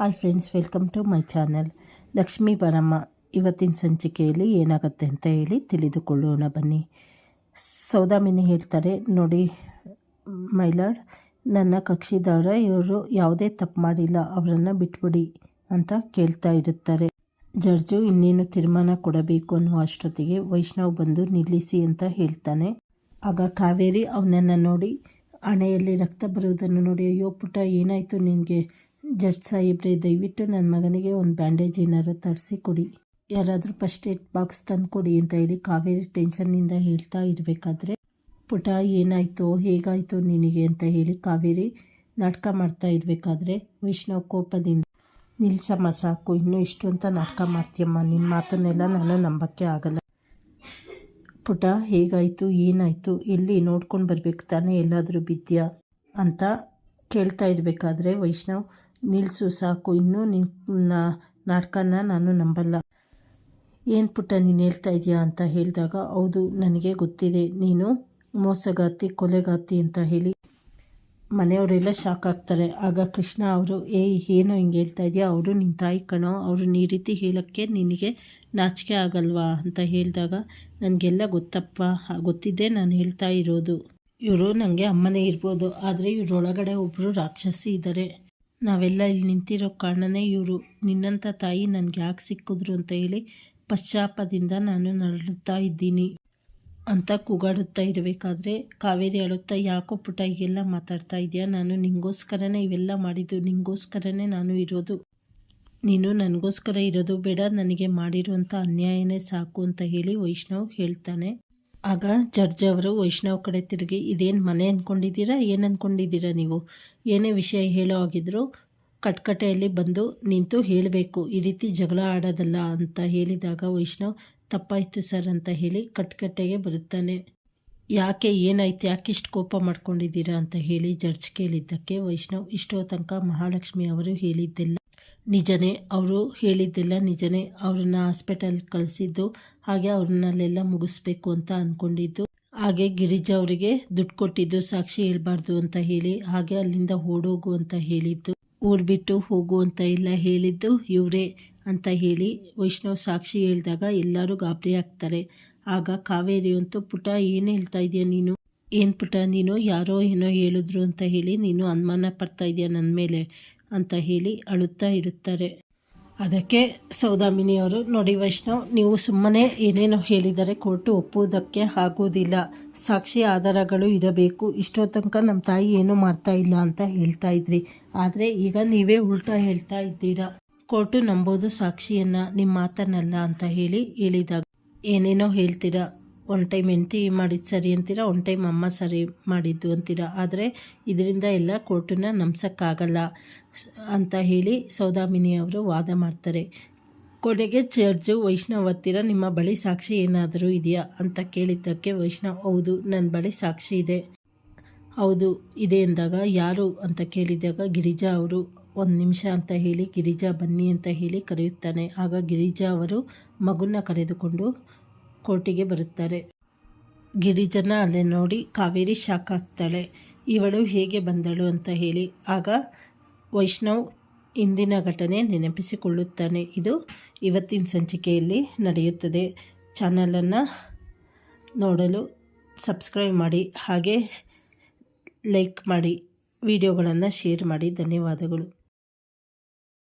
Hi friends welcome to my channel Lakshmi Baramma ಇವತ್ತಿನ ಸಂಚಿಕೆಯಲ್ಲಿ ಏನಾಗುತ್ತೆ ಅಂತ ಹೇಳಿ ತಿಳಿದುಕೊಳ್ಳೋಣ ಬನ್ನಿ. ಸೌದಾಮಿನಿ ಹೇಳ್ತಾರೆ, ನೋಡಿ ಮೈಲಾಡ್ ನನ್ನ ಕಕ್ಷಿದಾರ ಇವರು ಯಾವುದೇ ತಪ್ಪು ಮಾಡಿಲ್ಲ, ಅವರನ್ನು ಬಿಟ್ಬಿಡಿ ಅಂತ ಕೇಳ್ತಾ ಇರುತ್ತಾರೆ. ಜಡ್ಜು, ಇನ್ನೇನು ತೀರ್ಮಾನ ಕೊಡಬೇಕು ಅನ್ನುವ ಅಷ್ಟೊತ್ತಿಗೆ ವೈಷ್ಣವ್ ಬಂದು ನಿಲ್ಲಿಸಿ ಅಂತ ಹೇಳ್ತಾನೆ. ಆಗ ಕಾವೇರಿ ಅವನನ್ನು ನೋಡಿ ಹಣೆಯಲ್ಲಿ ರಕ್ತ ಬರುವುದನ್ನು ನೋಡಿ, ಅಯ್ಯೋ ಪುಟ ಏನಾಯಿತು ನಿನಗೆ? ಜಡ್ಜ್ ಸಾಹೇಬ್ರೆ, ದಯವಿಟ್ಟು ನನ್ನ ಮಗನಿಗೆ ಒಂದು ಬ್ಯಾಂಡೇಜ್ ಏನಾದ್ರು ತರಿಸಿ ಕೊಡಿ. ಯಾರಾದರೂ ಫಸ್ಟ್ ಏಡ್ ಬಾಕ್ಸ್ ತಂದು ಕೊಡಿ ಅಂತ ಹೇಳಿ ಕಾವೇರಿ ಟೆನ್ಷನ್ನಿಂದ ಹೇಳ್ತಾ ಇರಬೇಕಾದ್ರೆ, ಪುಟ ಏನಾಯಿತು, ಹೇಗಾಯಿತು ನಿನಗೆ ಅಂತ ಹೇಳಿ ಕಾವೇರಿ ನಾಟಕ ಮಾಡ್ತಾ ಇರಬೇಕಾದ್ರೆ ವೈಷ್ಣವ್ ಕೋಪದಿಂದ ನಿಲ್ಸಮ್ಮ ಸಾಕು, ಇನ್ನೂ ಇಷ್ಟು ಅಂತ ನಾಟಕ ಮಾಡ್ತೀಯಮ್ಮ ನಿನ್ನ ಮಾತನ್ನೆಲ್ಲ ನಾನು ನಂಬಕ್ಕೆ ಆಗಲ್ಲ. ಪುಟ, ಹೇಗಾಯಿತು, ಏನಾಯಿತು, ಎಲ್ಲಿ ನೋಡ್ಕೊಂಡು ಬರಬೇಕು ತಾನೇ ಎಲ್ಲಾದರೂ ಬಿದ್ಯಾ ಅಂತ ಕೇಳ್ತಾ ಇರಬೇಕಾದ್ರೆ ವೈಷ್ಣವ್ ನಿಲ್ಲಿಸು ಸಾಕು, ಇನ್ನೂ ನಿನ್ನ ನಾಟಕನ ನಾನು ನಂಬಲ್ಲ. ಏನು ಪುಟ್ಟ ನೀನು ಹೇಳ್ತಾ ಇದೆಯಾ ಅಂತ ಹೇಳಿದಾಗ, ಹೌದು, ನನಗೆ ಗೊತ್ತಿದೆ. ನೀನು ಮೋಸಗಾತಿ ಕೊಲೆಗಾತಿ ಅಂತ ಹೇಳಿ ಮನೆಯವರೆಲ್ಲ ಶಾಕ್ ಆಗ್ತಾರೆ. ಆಗ ಕೃಷ್ಣ ಅವರು, ಏಯ್, ಏನೋ ಹಿಂಗೆ ಹೇಳ್ತಾ ಇದೆಯಾ? ಅವರು ನಿನ್ನ ತಾಯಿ ಕಣೋ. ಅವರು ಈ ರೀತಿ ಹೇಳೋಕ್ಕೆ ನಿನಗೆ ನಾಚಿಕೆ ಆಗಲ್ವಾ? ಅಂತ ಹೇಳಿದಾಗ, ನನಗೆಲ್ಲ ಗೊತ್ತಪ್ಪ. ಗೊತ್ತಿದ್ದೇ ನಾನು ಹೇಳ್ತಾ ಇರೋದು. ಇವರು ನನಗೆ ಅಮ್ಮನೇ ಇರ್ಬೋದು. ಆದರೆ ಇವರೊಳಗಡೆ ಒಬ್ಬರು ರಾಕ್ಷಸಿ ಇದ್ದಾರೆ ನಾವೆಲ್ಲ ಇಲ್ಲಿ ನಿಂತಿರೋ ಕಾರಣನೇ ಇವರು. ನಿನ್ನಂಥ ತಾಯಿ ನನಗೆ ಯಾಕೆ ಸಿಕ್ಕಿದ್ರು ಅಂತ ಹೇಳಿ ಪಶ್ಚಾಪದಿಂದ ನಾನು ನರಳುತ್ತಾ ಇದ್ದೀನಿ. ಅಂತ ಕೂಗಾಡುತ್ತಾ ಇರಬೇಕಾದ್ರೆ ಕಾವೇರಿ ಅಳುತ್ತಾ ಯಾಕೋ ಪುಟ ಹೀಗೆಲ್ಲ ಮಾತಾಡ್ತಾ ಇದೆಯಾ? ನಾನು ನಿಂಗೋಸ್ಕರನೇ ಇವೆಲ್ಲ ಮಾಡಿದ್ದು, ನಿಂಗೋಸ್ಕರನೇ ನಾನು ಇರೋದು. ನೀನು ನನಗೋಸ್ಕರ ಇರೋದು ಬೇಡ, ನನಗೆ ಮಾಡಿರುವಂಥ ಅನ್ಯಾಯನೇ ಸಾಕು ಅಂತ ಹೇಳಿ ವೈಷ್ಣವ್ ಹೇಳ್ತಾನೆ. ಆಗ ಜಡ್ಜ್ ಅವರು ವೈಷ್ಣವ್ ಕಡೆ ತಿರುಗಿ, ಇದೇನು ಮನೆ ಅಂದ್ಕೊಂಡಿದ್ದೀರಾ ಏನು ಅಂದ್ಕೊಂಡಿದ್ದೀರಾ ನೀವು? ಏನೇ ವಿಷಯ ಹೇಳೋ ಆಗಿದ್ರು ಕಟ್ಕಟೆಯಲ್ಲಿ ಬಂದು ನಿಂತು ಹೇಳಬೇಕು. ಈ ರೀತಿ ಜಗಳ ಆಡೋದಲ್ಲ ಅಂತ ಹೇಳಿದಾಗ ವೈಷ್ಣವ್, ತಪ್ಪಾಯಿತು ಸರ್ ಅಂತ ಹೇಳಿ ಕಟ್ಕಟ್ಟೆಗೆ ಬರುತ್ತಾನೆ. ಯಾಕೆ? ಏನಾಯ್ತು? ಯಾಕೆ ಇಷ್ಟು ಕೋಪ ಮಾಡ್ಕೊಂಡಿದ್ದೀರಾ? ಅಂತ ಹೇಳಿ ಜಡ್ಜ್ ಕೇಳಿದ್ದಕ್ಕೆ ವೈಷ್ಣವ್ ಇಷ್ಟೋ ತನಕ ಮಹಾಲಕ್ಷ್ಮಿ ಅವರು ಹೇಳಿದ್ದೆಲ್ಲ. ನಿಜನೇ ಅವರು ಹೇಳಿದ್ದೆಲ್ಲ, ನಿಜನೇ ಅವ್ರನ್ನ ಹಾಸ್ಪಿಟಲ್ ಕಳಿಸಿದ್ದು, ಹಾಗೆ ಅವ್ರನ್ನಲ್ಲೆಲ್ಲ ಮುಗಿಸ್ಬೇಕು ಅಂತ ಅಂದ್ಕೊಂಡಿದ್ದು ಹಾಗೆ ಗಿರಿಜಾ ಅವರಿಗೆ ದುಡ್ಡು ಕೊಟ್ಟಿದ್ದು, ಸಾಕ್ಷಿ ಹೇಳ್ಬಾರ್ದು ಅಂತ ಹೇಳಿ, ಹಾಗೆ ಅಲ್ಲಿಂದ ಓಡೋಗು ಅಂತ ಹೇಳಿದ್ದು. ಊರು ಬಿಟ್ಟು ಹೋಗು ಅಂತ ಎಲ್ಲ ಹೇಳಿದ್ದು ಇವರೇ ಅಂತ ಹೇಳಿ ವೈಷ್ಣವ್ ಸಾಕ್ಷಿ ಹೇಳಿದಾಗ ಎಲ್ಲರೂ ಗಾಬರಿ ಆಗ್ತಾರೆ. ಆಗ ಕಾವೇರಿ ಅಂತೂ, ಪುಟ, ಏನು ಹೇಳ್ತಾ ಇದೆಯಾ ನೀನು? ಏನು ಪುಟ, ನೀನು ಯಾರೋ ಏನೋ ಹೇಳಿದ್ರು ಅಂತ ಹೇಳಿ ನೀನು ಅನುಮಾನ ಪಡ್ತಾ ಇದೆಯಾ ನನ್ನ ಮೇಲೆ? ಅಂತ ಹೇಳಿ ಅಳುತ್ತಾ ಇರುತ್ತಾರೆ. ಅದಕ್ಕೆ ಸೌದಾಮಿನಿಯವರು, ನೋಡಿ ವೈಷ್ಣವ್, ನೀವು ಸುಮ್ಮನೆ ಏನೇನೋ ಹೇಳಿದರೆ ಕೋರ್ಟು ಒಪ್ಪುವುದಕ್ಕೆ ಆಗೋದಿಲ್ಲ ಸಾಕ್ಷಿ ಆಧಾರಗಳು ಇರಬೇಕು. ಇಷ್ಟೋ ತನಕ ನಮ್ಮ ತಾಯಿ ಏನೂ ಮಾಡ್ತಾ ಇಲ್ಲ ಅಂತ ಹೇಳ್ತಾ ಇದ್ರಿ. ಆದರೆ ಈಗ ನೀವೇ ಉಲ್ಟಾ ಹೇಳ್ತಾ ಇದ್ದೀರಾ. ಕೋರ್ಟು ನಂಬೋದು ಸಾಕ್ಷಿಯನ್ನು, ನಿಮ್ಮ ಮಾತನ್ನಲ್ಲ ಅಂತ ಹೇಳಿ ಹೇಳಿದಾಗ, ಏನೇನೋ ಹೇಳ್ತೀರಾ? ಒನ್ ಟೈಮ್ ಹೆಂಡ್ತಿ ಮಾಡಿದ್ದು ಸರಿ ಅಂತೀರಾ ಒನ್ ಟೈಮ್ ಅಮ್ಮ ಸರಿ ಮಾಡಿದ್ದು ಅಂತೀರಾ, ಆದರೆ ಇದರಿಂದ ಎಲ್ಲ ಕೋರ್ಟನ್ನು ನಂಬ್ಸೋಕ್ಕಾಗಲ್ಲ ಅಂತ ಹೇಳಿ ಸೌದಾಮಿನಿ ಅವರು ವಾದ ಮಾಡ್ತಾರೆ. ಕೊನೆಗೆ ಜಡ್ಜು ವೈಷ್ಣವ್ ಹತ್ತಿರ, ನಿಮ್ಮ ಬಳಿ ಸಾಕ್ಷಿ ಏನಾದರೂ ಇದೆಯಾ? ಅಂತ ಕೇಳಿದ್ದಕ್ಕೆ ವೈಷ್ಣವ್, ಹೌದು ನನ್ನ ಬಳಿ ಸಾಕ್ಷಿ ಇದೆ. ಹೌದು, ಇದೆ ಎಂದಾಗ ಯಾರು? ಅಂತ ಕೇಳಿದಾಗ ಗಿರಿಜಾ ಅವರು, ಒಂದು ನಿಮಿಷ ಅಂತ ಹೇಳಿ, ಗಿರಿಜಾ ಬನ್ನಿ ಅಂತ ಹೇಳಿ ಕರೆಯುತ್ತಾನೆ. ಆಗ ಗಿರಿಜಾ ಅವರು ಮಗುನ ಕರೆದುಕೊಂಡು ಕೋರ್ಟಿಗೆ ಬರುತ್ತಾರೆ. ಗಿರಿಜನ ಅಲ್ಲೇ ನೋಡಿ ಕಾವೇರಿ ಶಾಕ್ ಆಗ್ತಾಳೆ ಇವಳು ಹೇಗೆ ಬಂದಳು ಅಂತ ಹೇಳಿ. ಆಗ ವೈಷ್ಣವ್ ಇಂದಿನ ಘಟನೆ ನೆನಪಿಸಿಕೊಳ್ಳುತ್ತಾನೆ. ಇದು ಇವತ್ತಿನ ಸಂಚಿಕೆಯಲ್ಲಿ ನಡೆಯುತ್ತದೆ. ಚಾನಲನ್ನು ನೋಡಲು ಸಬ್ಸ್ಕ್ರೈಬ್ ಮಾಡಿ, ಹಾಗೆ ಲೈಕ್ ಮಾಡಿ, ವಿಡಿಯೋಗಳನ್ನು ಶೇರ್ ಮಾಡಿ. ಧನ್ಯವಾದಗಳು.